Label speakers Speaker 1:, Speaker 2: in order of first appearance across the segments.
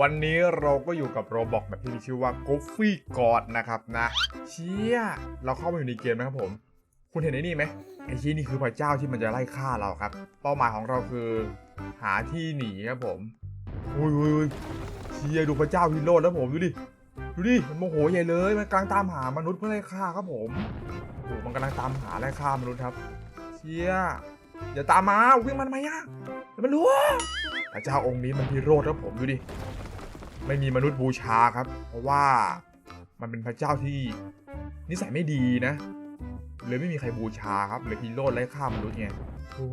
Speaker 1: วันนี้เราก็อยู่กับโรบอกแบบที่มีชื่อว่า g o f f y God นะครับนะ เชี่ย เราเข้ามาอยู่ในเกมนะครับผม คุณเห็นไอ้นี่ไหมไอ้ที่นี่คือพระเจ้าที่มันจะไล่ฆ่าเราครับ เป้าหมายของเราคือหาที่หนีครับผม อุ้ยอุ้ยเชี่ยดูพระเจ้าพิโรธแล้วผมดูดิ ดูดิ มันโมโหใหญ่เลย มันกำลังตามหามนุษย์เพื่อไล่ฆ่าครับผมโอ้มันกำลังตามหาไล่ฆ่ามนุษย์ครับ เชี่ยอย่าตามมาวิ่งมันมาย่ะมันรู้พระเจ้าองค์นี้มันพิโรธครับผมดูดิ ไม่มีมนุษย์บูชาครับ เพราะว่ามันเป็นพระเจ้าที่นิสัยไม่ดีนะเลยไม่มีใครบูชาครับเลยพิโรธไล่ฆ่ามนุษย์ไงโอ้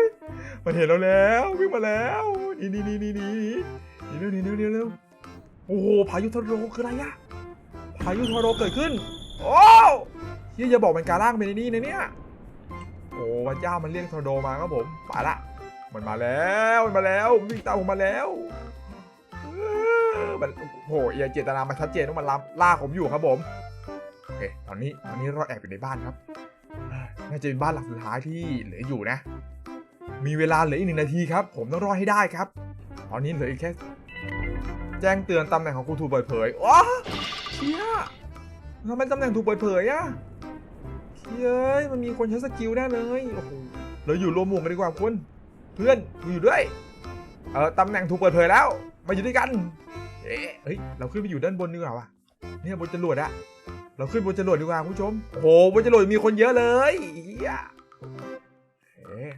Speaker 1: ยมันเห็นเราแล้ววิ่งมาแล้วนี่นี่นี่นี่นี่นี่เร็วนี่เร็วเร็วโอ้โหพายุทอร์โรคืออะไรอะพายุทอร์โรเกิดขึ้น โอ้เฮียอย่าบอกเป็นการ่างเป็นนี่นะเนี่ยโอ้พระเจ้ามันเรียกทอร์โรมาครับผมไปละมันมาแล้วมันมาแล้ววิ่งตามผมมาแล้ว มันโอ้โหเอียเจตนามาชัดเจนว่ามันลาล่าผมอยู่ครับผมโอเคตอนนี้ตอนนี้เราแอบอยู่ในบ้านครับน่าจะเป็นบ้านหลังสุดท้ายที่เหลืออยู่นะ มีเวลาเหลืออีกหนึ่งนาทีครับ ผมต้องรอดให้ได้ครับ ตอนนี้เหลืออีกแค่ แจ้งเตือนตำแหน่งของกูถูกเปิดเผยว้าเชี่ยทำไมตำแหน่งถูกเปิดเผยอะเยเอ้ยมันมีคนใช้สกิลแน่เลยโอ้โหเราอยู่รวมหมู่กันดีกว่าคุณ เพื่อนอยู่ด้วย เออตำแหน่งถูกเปิดเผยแล้ว มาอยู่ด้วยกัน เอ๊ะเฮ้ย เราขึ้นไปอยู่ด้านบนดีกว่าวะเนี่ยบนจรวดอะเราขึ้นบนจรวดดีกว่าคุณผู้ชม โอ้โหบนจรวดมีคนเยอะเลยเฮียเอ๊ะ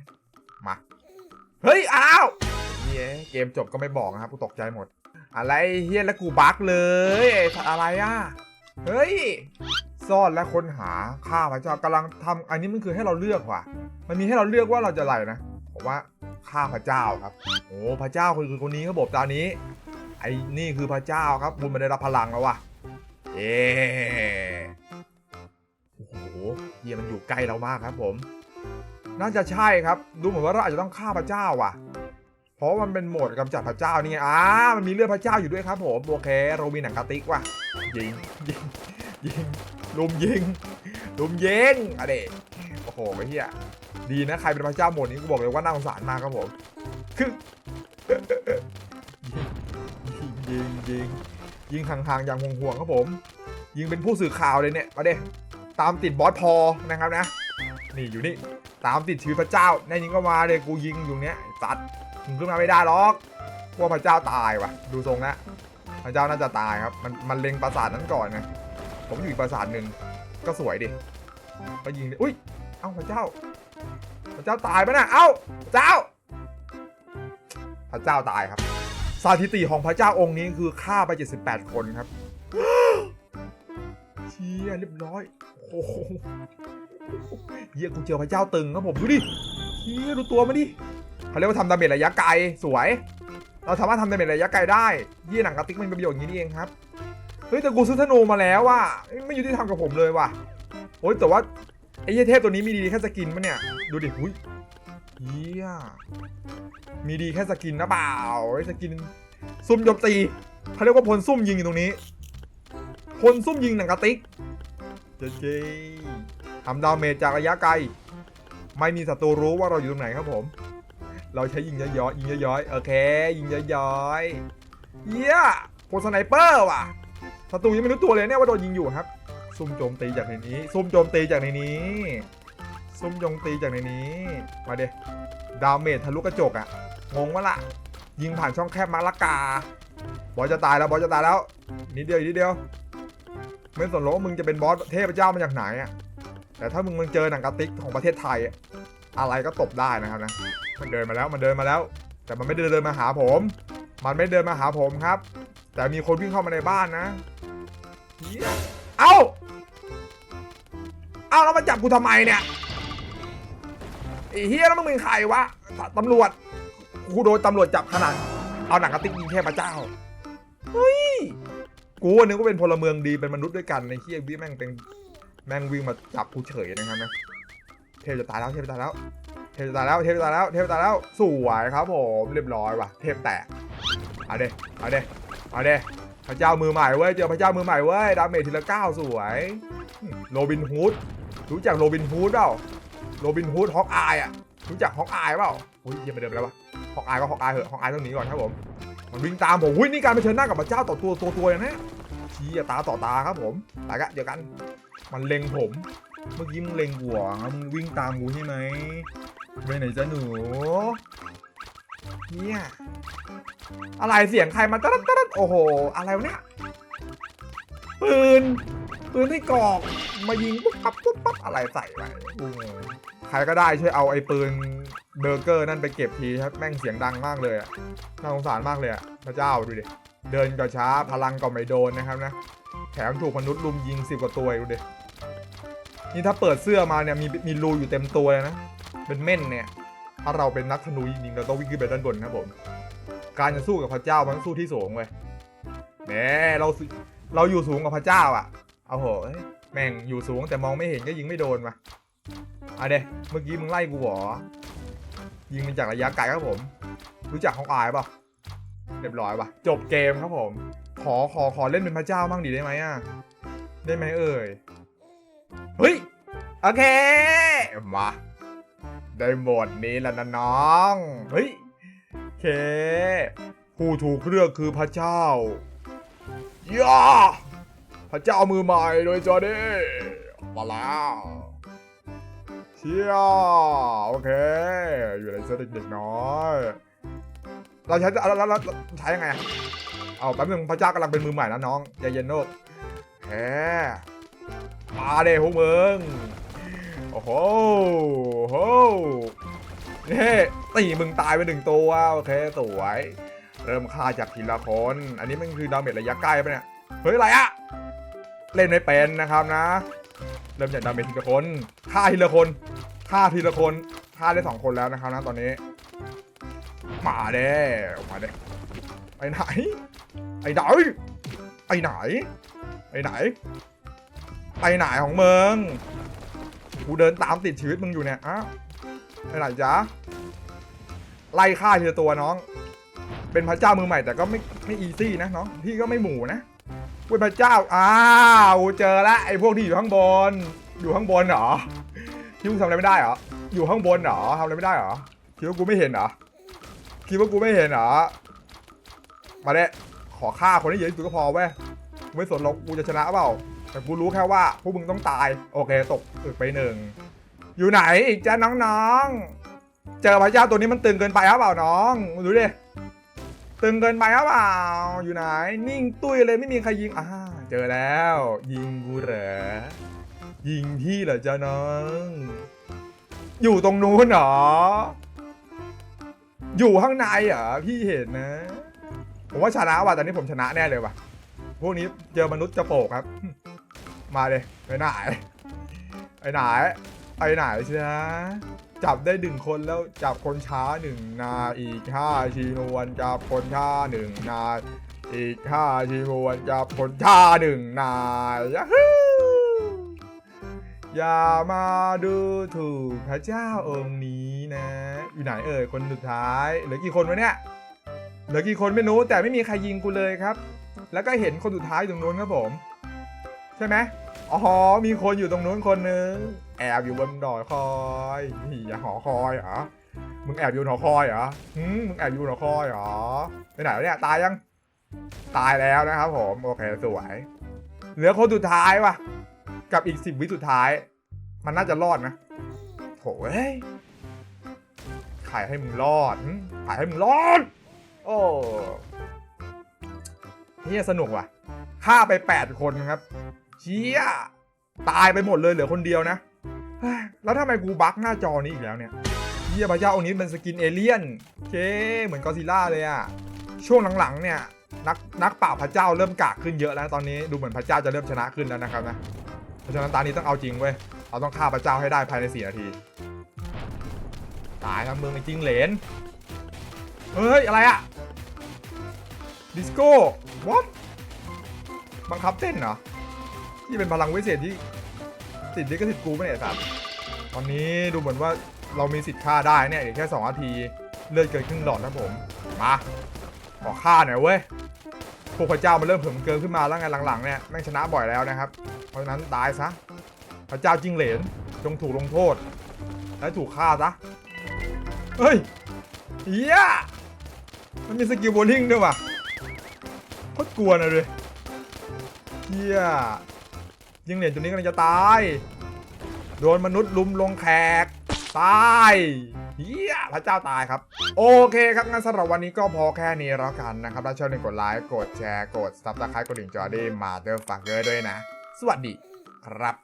Speaker 1: มา เฮ้ย อ้าวเฮียเกมจบก็ไม่บอกนะครับ กูตกใจหมด อะไรเฮียแล้วกูบั๊กเลยไอ้สัตว์อะไรอะเฮ้ย ซ่อนและค้นหาฆ่าพระเจ้ากำลังทำอันนี้มันคือให้เราเลือกว่ะ มันมีให้เราเลือกว่าเราจะอะไรนะผมว่าข้าพระเจ้าครับ โอ้พระเจ้าคือคนนี้ครับผมตอนนี้ ไอ้นี่คือพระเจ้าครับบุญมันได้รับพลังแล้วว่ะเอโอ้โหเฮียมันอยู่ใกล้เรามากครับผม น่าจะใช่ครับ ดูเหมือนว่าเราอาจจะต้องฆ่าพระเจ้าว่ะ เพราะมันเป็นโหมดกำจัดพระเจ้านี่ไงอ่ามันมีเลือดพระเจ้าอยู่ด้วยครับผมโอเคเรามีหนังกระติกว่ะยิงยิงยิงลุมยิงลุมยิงอะเดโอ้โหไอ้เหี้ยดีนะใครเป็นพระเจ้าโหมดนี้กูบอกเลยว่าน่าสงสารมากครับผมคือ ยิงยิงยิงห่างๆอย่างห่วงๆครับผม ยิงเป็นผู้สื่อข่าวเลยเนี่ยมาเด้ตามติดบอสพอนะครับนะ นี่อยู่นี่ตามติดชีวิตพระเจ้าแน่ยิงก็มาเลยกูยิงอยู่เนี้ยตัดมึงขึ้นมาไม่ได้หรอกพวกพระเจ้าตายว่ะ ดูทรงนะพระเจ้าน่าจะตายครับ มันมันเล็งปราสาทนั้นก่อนไงผมอยู่อีกปราสาทหนึ่งก็สวยดิก็ยิงอุ้ยเอ้าพระเจ้า พระเจ้าตายปะนะเอ้าพระเจ้า พระเจ้าตายครับ สถิติของพระเจ้าองค์นี้คือฆ่าไป 78 คนครับเชี่ยเรียบร้อยโอ้โหเฮียกูเจอพระเจ้าตึงครับผมดูดิเฮียดูตัวมาดิเขาเรียกว่าทำดาเมจระยะไกลสวย เราสามารถทำดาเมจระยะไกลได้เฮียหนังกระติกมันเป็นประโยชน์อย่างนี้เองครับเฮ้ยแต่กูซื้อธนูมาแล้วว่ะไม่ยุติธรรมกับผมเลยว่ะโอ้ยแต่ว่าไอ้เหี้ยเทพตัวนี้มีดีแค่สกินปะเนี่ยดูดิหุย เฮียมีดีแค่สกินนะเปล่าไอ้สกิน ซุ่มโจมตีเขาเรียกว่าพลซุ่มยิงอยู่ตรงนี้พลซุ่มยิงหนังกระติกเจ๊ทำดาเมจจากระยะไกล ไม่มีศัตรูรู้ว่าเราอยู่ตรงไหนครับผม เราใช้ยิงย้อยยิงย้อยโอเค ยิงย้อยเฮียพลสไนเปอร์ว่ะศัตรูยังไม่รู้ตัวเลยเนี่ยว่าโดนยิงอยู่ครับ ซุ่มโจมตีจากในนี้ ซุ่มโจมตีจากในนี้ ซุ่มโจมตีจากในนี้ มาเดดาเมจทะลุกระจกอะงงวะล่ะยิงผ่านช่องแคบมาละกา บอสจะตายแล้วบอสจะตายแล้ว นิดเดียวนิดเดียว ไม่สนหรอกมึงจะเป็นบอสเทพเจ้ามาจากไหนอะแต่ถ้ามึงมึงเจอหนังกระติกของประเทศไทย อะอะไรก็ตบได้นะครับนะมันเดินมาแล้วมันเดินมาแล้ว แต่มันไม่ได้เดินมาหาผม มันไม่เดินมาหาผมครับ แต่มีคนวิ่งเข้ามาในบ้านนะเหี้ยเอ้า เอ้าแล้วมาจับกูทำไมเนี่ย ไอ้เฮียแล้วมึงเป็นใครวะตำรวจกูโดนตำรวจจับขนาด เอาหนังกระติกยิงเทพระเจ้าเฮ้ยกูนึกว่าเป็นพลเมืองดีเป็นมนุษย์ด้วยกันในเฮียวิแม่งเป็นแม่งวิ่งมาจับกูเฉยนะครับนะเทพจะตายแล้วเทพจะตายแล้วเทพจะตายแล้วเทพจะตายแล้วเทพจะตายแล้วสวยครับผมเรียบร้อยว่ะเทพแตกเอาเด้เอาเด้เอาเด้พระเจ้ามือใหม่เว้ยเจอพระเจ้ามือใหม่เว้ยดาเมจทีละเก้าสวยโรบินฮูดรู้จักโรบินฮูดเปล่า โรบินฮูดฮอกอายอะรู้จักฮอกอายเปล่าโอ้ยเยี่ยมไปเดิมแล้ววะฮอกอายก็ฮอกอายเหอะฮอกอายต้องหนีก่อนครับผมมันวิ่งตามผมหุ้ยนี่การเผชิญหน้ากับพระเจ้าต่อตัวตัวตัวเลยนะชี้ตาต่อตาครับผมตากะเดียวกัน มันเล็งผม เมื่อกี้มึงเล็งหัวมึงวิ่งตามกูใช่ไหมไปไหนจ้าหนูเนี่ยอะไรเสียงใครมาตะดัดตะดัดโอ้โห อะไรวะเนี่ยปืน ปืนที่กรอกมายิงปุ๊บปั๊บปุ๊บปั๊บอะไรใส่ไปใครก็ได้ช่วยเอาไอ้ปืนเบอร์เกอร์นั่นไปเก็บทีครับแม่งเสียงดังมากเลยอะน่าสงสารมากเลยอะพระเจ้าดูดิเดินก็ช้าพลังก็ไม่โดนนะครับนะแถมถูกมนุษย์ลุมยิงสิบกว่าตัวดูดินี่ถ้าเปิดเสื้อมาเนี่ยมีมีรูอยู่เต็มตัวเลยนะเป็นเม่นเนี่ยถ้าเราเป็นนักธนูจริงเราต้องวิ่งขึ้นไปด้านบนครับผมการจะสู้กับพระเจ้ามันต้องสู้ที่สูงเว้ยแหมเราเราอยู่สูงกับพระเจ้าอะ เอาโหอแม่งอยู่สูงแต่มองไม่เห็นก็ยิงไม่โดนว่ะเอาเดเมื่อกี้มึงไล่กูหรอยิงมันจากระยะไกลครับผม รู้จักของอายป่ะเรียบร้อยป่ะจบเกมครับผม ขอขอขอเล่นเป็นพระเจ้าบ้างดีได้ไหมอะได้ไหมเอ่ยเฮ้ยโอเคมาได้หมดนี้แล้วนะน้องเฮ้ยโอเค ผู้ถูกเลือกคือพระเจ้าย่า พระเจ้ามือใหม่โดยจอร์ดี้มาแล้วเชี่ยโอเค อยู่ในเซตเด็กๆน้อยเราใช้เราเราเราใช้ยังไงอะเอาแป๊บนึงพระเจ้ากำลังเป็นมือใหม่นะน้องใจเย็นโนกแหมมาเด้พวกมึงโอ้โหโหนี่ตีมึงตายไปหนึ่งตัวโอเคสวย เริ่มฆ่าจากทีละคน อันนี้มันคือดาเมจระยะใกล้ปะเนี่ย เฮ้ย อะไรอะ เล่นไม่เป็นนะครับนะ เริ่มจากดาเมจทีละคนฆ่าทีละคนฆ่าทีละคนฆ่าได้สองคนแล้วนะครับนะตอนนี้มาเด้มาเด้ไปไหนไปไหนไปไหนไปไหนไปไหนของมึงกูเดินตามติดชีวิตมึงอยู่เนี่ยอ้าวไปไหนจ๊ะไล่ฆ่าทีละตัวน้อง เป็นพระเจ้ามือใหม่แต่ก็ไม่ไม่อีซี่นะน้องพี่ก็ไม่หมูนะ เป็นพระเจ้า อ้าว เจอละไอ้พวกที่อยู่ข้างบน อยู่ข้างบนเหรอ คิดว่าทำอะไรไม่ได้เหรอ อยู่ข้างบนเหรอทำอะไรไม่ได้เหรอ คิดว่ากูไม่เห็นเหรอ คิดว่ากูไม่เห็นเหรอ มาเด้ขอฆ่าคนที่เยอะที่สุดก็พอเว้ยไม่สนหรอกกูจะชนะเปล่า แต่กูรู้แค่ว่าพวกมึงต้องตาย โอเค ตกอึกไปหนึ่ง อยู่ไหนอีกจ้าน้องๆ เจอพระเจ้าตัวนี้มันตึงเกินไปหรือเปล่าน้อง ดูดิ ตึงเกินไปหรือเปล่าอยู่ไหน นิ่งตุ้ยเลยไม่มีใครยิงอ่าเจอแล้ว ยิงกูเหรอ ยิงที่เหรอจ้าน้อง อยู่ตรงนู้นเหรอ อยู่ข้างในเหรอพี่เห็นนะ ผมว่าชนะว่ะตอนนี้ผมชนะแน่เลยว่ะ พวกนี้เจอมนุษย์จะโปกครับ มาเลยไปไหนไปไหน ไปไหนใช่ไหมจับได้หนึ่งคนแล้วจับคนช้าหนึ่งนาอีกห้าชีนวนจับคนช้าหนึ่งนาอีกห้าชีนวนจับคนช้าหนึ่งนายยาฮูอย่ามาดูถูกพระเจ้าองค์นี้นะ อยู่ไหนเอ่ยคนสุดท้าย เหลือกี่คนวะเนี่ยเหลือกี่คนไม่รู้แต่ไม่มีใครยิงกูเลยครับ แล้วก็เห็นคนสุดท้ายอยู่ตรงนู้นครับผม ใช่ไหมอ๋อ มีคนอยู่ตรงนู้นคนนึง แอบอยู่บนดอยคอยนี่อย่าหอคอยเหรอ มึงแอบอยู่หอคอยเหรอหืมมึงแอบอยู่หอคอยเหรอ ไปไหนวะเนี่ย ตายยัง ตายแล้วนะครับผม โอเค สวย เหลือคนสุดท้ายว่ะ กับอีกสิบวิสุดท้าย มันน่าจะรอดนะโถเอ้ยขายให้มึงรอดขายให้มึงรอด โอ้ นี่สนุกว่ะฆ่าไป8คนครับ เชี่ยตายไปหมดเลยเหลือคนเดียวนะ แล้วทำไมกูบั๊กหน้าจอนี้อีกแล้วเนี่ยเยี่ยพระเจ้าองค์นี้เป็นสกินเอเลี่ยนเค เหมือนกอซิล่าเลยอะช่วงหลังๆ เนี่ย นักนักป่าพระเจ้าเริ่มกากขึ้นเยอะแล้วตอนนี้ดูเหมือนพระเจ้าจะเริ่มชนะขึ้นแล้วนะครับนะเพราะฉะนั้นตอนนี้ต้องเอาจริงเว้ยเราต้องฆ่าพระเจ้าให้ได้ภายใน4นาที ตายทั้งเมืองไอ้จริงเหลนเฮ้ย อะไรอะดิสโก้ what บังคับเต้นเหรอ ที่เป็นพลังวิเศษที่ติดลิขสิทธิ์กูไม่เนี่ยสัตว์ตอนนี้ดูเหมือนว่าเรามีสิทธิ์ฆ่าได้เนี่ยอีกแค่2นาทีเลือดเกินครึ่งหลอดนะผม มาขอฆ่าหน่อยเว้ยพวกพระเจ้ามันเริ่มเผิมเกินขึ้นมาแล้วไงหลังๆเนี่ยแม่งชนะบ่อยแล้วนะครับ เพราะฉะนั้นตายซะพระเจ้าจิงเหลนจงถูกลงโทษ และถูกฆ่าซะเฮ้ยเฮียมันมีสกิลโบลิ่งด้วยว่ะโคตรกลัวนะเลยเฮีย ยิงเหรียญตัวนี้กำลังจะตาย โดนมนุษย์ลุมลงแขก ตายเฮียพระเจ้าตายครับ โอเคครับงั้นสำหรับวันนี้ก็พอแค่นี้แล้วกันนะครับถ้าชอบอย่าลืมกดไลค์กดแชร์กดซับสไครต์กดดิ่งจอดีมาเดอร์ฟักเกอร์ด้วยนะ สวัสดีครับ